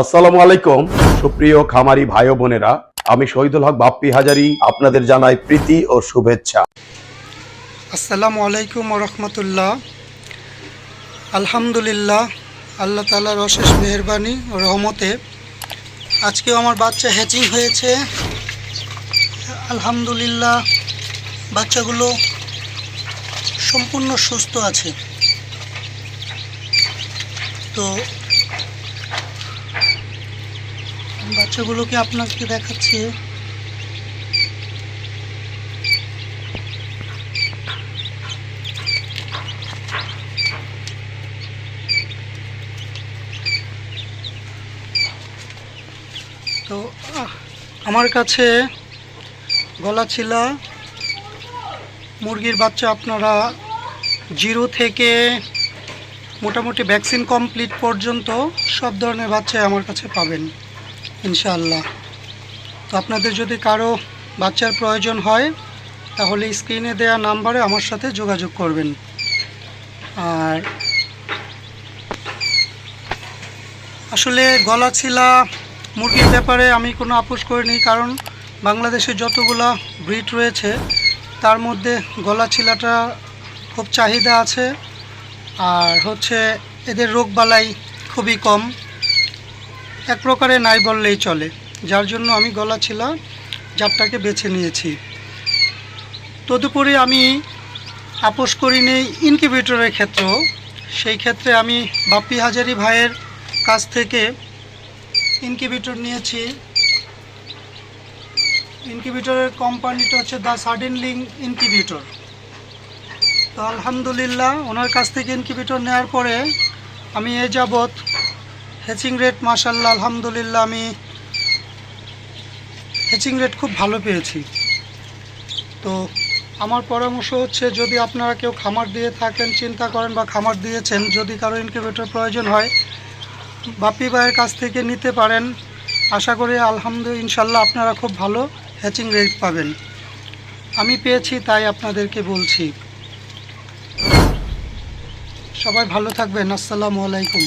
আসসালামু আলাইকুম। সুপ্রিয় খামারি ভাই বোনেরা, আমি শহীদুল হক বাপ্পি হাজারি, আপনাদের জানাই প্রীতি ও শুভেচ্ছা। আসসালামু আলাইকুম রহমতুল্লাহ। আলহামদুলিল্লাহ, আল্লাহ তালার অশেষ মেহরবানি ও রহমতে আজকেও আমার বাচ্চা হ্যাচিং হয়েছে। আলহামদুলিল্লাহ, বাচ্চাগুলো সম্পূর্ণ সুস্থ আছে। তো বাচ্চাগুলোকে আপনাকে দেখাচ্ছি। তো আমার কাছে গলা গলাছিলা মুরগির বাচ্চা আপনারা জিরো থেকে মোটামুটি ভ্যাকসিন কমপ্লিট পর্যন্ত সব ধরনের বাচ্চাই আমার কাছে পাবেন। ইনশাআল্লাহ। তো আপনাদের যদি কারও বাচ্চার প্রয়োজন হয়, তাহলে স্ক্রিনে দেওয়া নাম্বারে আমার সাথে যোগাযোগ করবেন। আর আসলে গলাছিলা মুরগির ব্যাপারে আমি কোনো আপোষ করিনি, কারণ বাংলাদেশে যতগুলা ব্রিড রয়েছে, তার মধ্যে গলাছিলাটা খুব চাহিদা আছে। আর হচ্ছে এদের রোগবালাই খুবই কম। এক প্রকারে নাই বললেই চলে। যার জন্য আমি গলাছিলা জাতটাকে বেছে নিয়েছি। তদুপরি আমি আপোষ করিনি ইনকিউবেটরের ক্ষেত্রেও। সেই ক্ষেত্রে আমি বাপ্পি হাজারি ভাইয়ের কাছ থেকে ইনকিউবেটর নিয়েছি। ইনকিউবেটরের কোম্পানিটা হচ্ছে দ্য সাডেন লিং ইনকিউবেটর। তো আলহামদুলিল্লাহ, ওনার কাছ থেকে ইনকিউবেটর নেওয়ার পরে আমি এ যাবৎ হেচিং রেট মাসাল্লাহ আলহামদুলিল্লাহ, আমি হেচিং রেট খুব ভালো পেয়েছি। তো আমার পরামর্শ হচ্ছে, যদি আপনারা কেউ খামার দিয়ে থাকেন, চিন্তা করেন বা খামার দিয়েছেন, যদি কারও ইনকিউবেটর প্রয়োজন হয়, বাপি ভাইয়ের কাছ থেকে নিতে পারেন। আশা করি আলহামদুলিল্লাহ ইনশাল্লাহ আপনারা খুব ভালো হ্যাচিং রেট পাবেন। আমি পেয়েছি, তাই আপনাদেরকে বলছি। সবাই ভালো থাকবেন, আসসালামু আলাইকুম।